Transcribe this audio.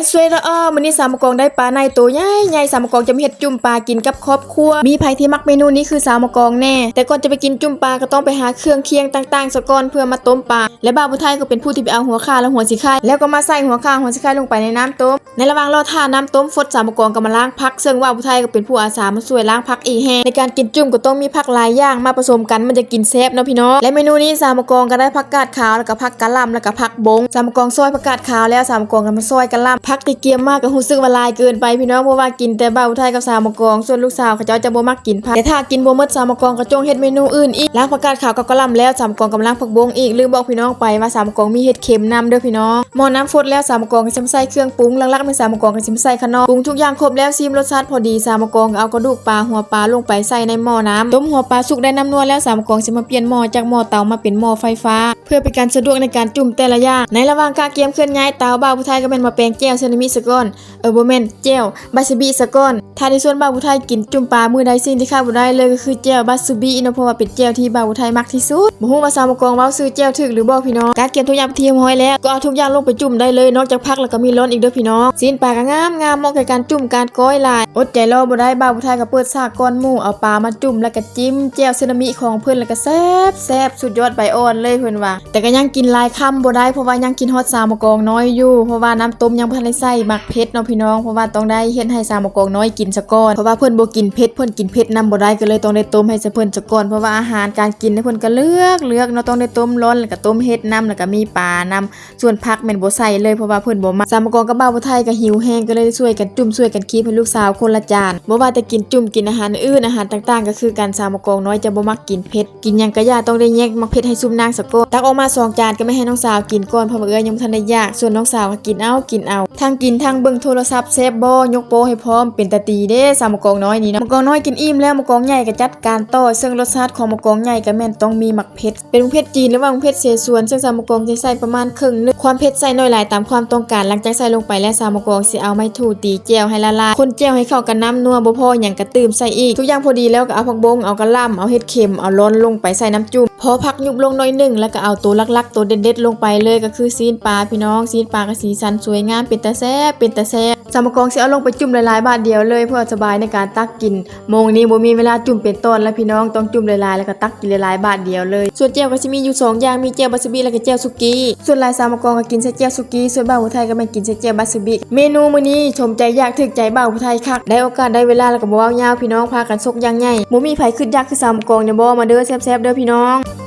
บสวยละอ้อมื้อนี้สามกองได้ปลาในตัวใหญ่ใหญ่สามกองจะมาเฮ็ดจุ่มปลากินกับครอบครัว มีไผที่มักเมนูนี้คือสามกองแน่ แต่ก่อนจะไปกินจุ่มปลาก็ต้องไปหาเครื่องเคียงต่างๆซะก่อนเพื่อมาต้มปลา และบ่าวผู้ไทยก็เป็นผู้ที่ไปเอาหัวข่าและหัวสิไข่แล้วก็มาใส่หัวข่าหัวสิไข่ลงไปในน้ำต้ม ในระหว่างรอท่าน้ำต้มฟดสามกองก็มาล้างผัก ซึ่งว่าวผู้ไทยก็เป็นผู้อาสามาช่วยล้างผักอีกแฮในการกินจุ่มก็ต้องมีผักหลายอย่างมาผสมกันมันจะกินแซ่บเนาะพี่น้อง และเมนูนี้สามกองก็ได้ผักกาดขาวแล้วก็ผักกะหล่ำแล้วก็ผักบงสามกองซอยผักกาดขาวแล้วสามกองก็มาซอยกะหล่ำผักที่เกียมมากก็รู้สึกว่าลายเกินไปพี่น้องเพราะว่ากินแต่เบ่าไทยกับสาวมกอง ส่วนลูกสาวเขาเจ้าจะบ่มักกินผักแต่ถ้ากินบ่หมดสาวมกองก็จงเฮ็ดเมนูอื่นอีกล้างผักกาดขาวกับกะล่ำแล้วสามกองกำลังผักบงอีกลืมบอกพี่น้องไปว่าสามกองมีเห็ดเข็มนำเด้อพี่น้องหม้อน้ำฟดแล้วสามกองก็จะมาใส่เครื่องปรุงหลักๆในสามกองก็จะมาใส่ขนมปรุงทุกอย่างครบแล้วซีมรสชาติพอดีสามกองเอากระดูกปลาหัวปลาลงไปใส่ในหม้อน้ำต้มหัวปลาสุกได้น้ำนัวแล้วสามกองจะมาเปลี่ยนหม้อจากหม้อเตามาเป็นหม้อไฟฟ้าเพื่อเป็นการสะดวกในการจุ่มแต่ละอย่างในระหว่างการเกมเคลื่อนย้ายเตาบ่าวผู้ไทยก็เป็นมาแปลงแก้วเซนามิสก้อนเออบ่แมนแก้วบาซบิสก้อนถ้าในส่วนบ่าวผู้ไทยกินจุ่มปลามือใดสิ่งที่ขาดบ่ได้เลยก็คือแก้วบาซิบินาะพราว่าเป็นแก้วที่บ่าวผู้ไทยมักที่สุดบ่ฮู้ว่าสามกองเว้าซื้อแก้วถึกหรือบ่พี่น้องการเกียมทุกอย่างเทียมห้อยแล้วก็เอาทุกอย่างลงไปจุ่มได้เลยนอกจากผักแล้วก็มีร้อนอีกด้อพี่น้องซีนปลาก็งามงามเหมาะกับการจุ่มการก้อยลายอดใจรอบ่ได้บ่าวผู้ไทยก็เปิดซากก้อนหมูเอาปลามาจุ่มแล้วก็จิ้มแจ่วเซนามิของเพิ่นแล้วก็แซ่บแซ่บสุดยอดใบอ่อนเลยเพิ่นว่าแต่ก็ยังกินลายค่ำบ่ได้เพราะว่ายังกินฮอดสามกองน้อยอยู่เพราะว่าน้ำต้มยังบ่ทันได้ใส่มักเผ็ดเนาะพี่น้องเพราะว่าต้องได้เฮ็ดให้สามกองน้อยกินซะก่อนเพราะว่าเพิ่นบ่กินเผ็ดเพิ่นกินเผ็ดนำบ่ได้ก็เลยต้องได้ต้มให้ซะเพิ่นซะก่อนเพราะว่าอาหารการกินเนี่ยเพิ่นก็เลือกเลือกเนาะต้องได้ต้มร้อนแล้วก็ต้มเฮ็ดนํแล้วก็มีปลานํส่วนผักแม่นบ่ใส่เลยเพราะว่าเพิ่นบ่มักสามกองกับบ่าวผู้ไทยก็หิวแฮงก็เลยช่วยกันจุ่มช่วยกันคีบให้ลูกสาวคนละจานบ่ว่าแต่กินจุ่มกินอาหารอื่นอาหารต่างๆ ก็คือการสามกองน้อยจะบ่มักกินเผ็ดกินหยังก็ย่าต้องได้แยกมักเผ็ดให้ซุมนางซะก่อนตักออกมาสองจานก็ไม่ให้น้องสาวกินก่อนเพราะเอ้ยยังทันได้ยาก ส่วนน้องสาวก็กินเอากินเอาทางกินทางเบิ่งโทรศัพท์แซ่บบ่ยกโปให้พร้อมเป็นตาตีเด้สามกองน้อยนี่นะมกองน้อยกินอิ่มแล้วมกองใหญ่ก็จัดการต่อซึ่งรสชาติของมกองใหญ่ก็แม่นต้องมีหมักเผ็ดเป็นมเผ็ดจีนหรือว่ามเผ็ดเสฉวน ซึ่งสามกองจะใส่ประมาณครึ่งนึงความเผ็ดใส่น้อยหลายตามความต้องการหลังจากใส่ลงไปแล้วสามกองสิเอาไม้ถูตีแจ่วให้ละลายคนแจ่วให้เข้ากันน้ำนัวบ่พอหยังก็ตื่มใส่อีกทุกอย่างพอดีแล้วก็เอาผักบงเอากระล่ำเอาเห็ดเข็มเอาร้อนลงไปใส่น้ำจุ่มพอผักยุบลงน้อยหนึงแล้วก็เอาตัวลักๆ ตัวเด็ดๆลงไปเลยก็คือซีนปลาพี่น้องซีนปลากับสีสันสวยงามเป็นตาแซ่บเป็นตาแซ่บสามกองสิเอาลงไปจุ่มหลายๆบาทเดียวเลยเพื่อสบายในการตักกินโมงนี้บ่มีเวลาจุ่มเป็นต้นแล้วพี่น้องต้องจุ่มหลายๆแล้วก็ตักกินหลายๆบาทเดียวเลยส่วนเจียวก็สิมีอยู่สองอย่างมีเจียวบาสบิแล้วก็เจียวสุกี้ส่วนลายสามกองก็กินใส่เจียวสุกี้ส่วนบ่าวผู้ไทยก็แม่กินใส่เจียวบาสบิเมนูมื้อนี้ชมใจอยากถึกใจบ่าวผู้ไทยคักได้โอกาสได้เวลาแล้วก็บ่เว้ายาวพี่น้องพากันซกอย่างใหญ่บ่มีไผขึ้นยากคือสามกองเนี่ยบ่มาเด้อแซ่บๆเด้อพี่น้อง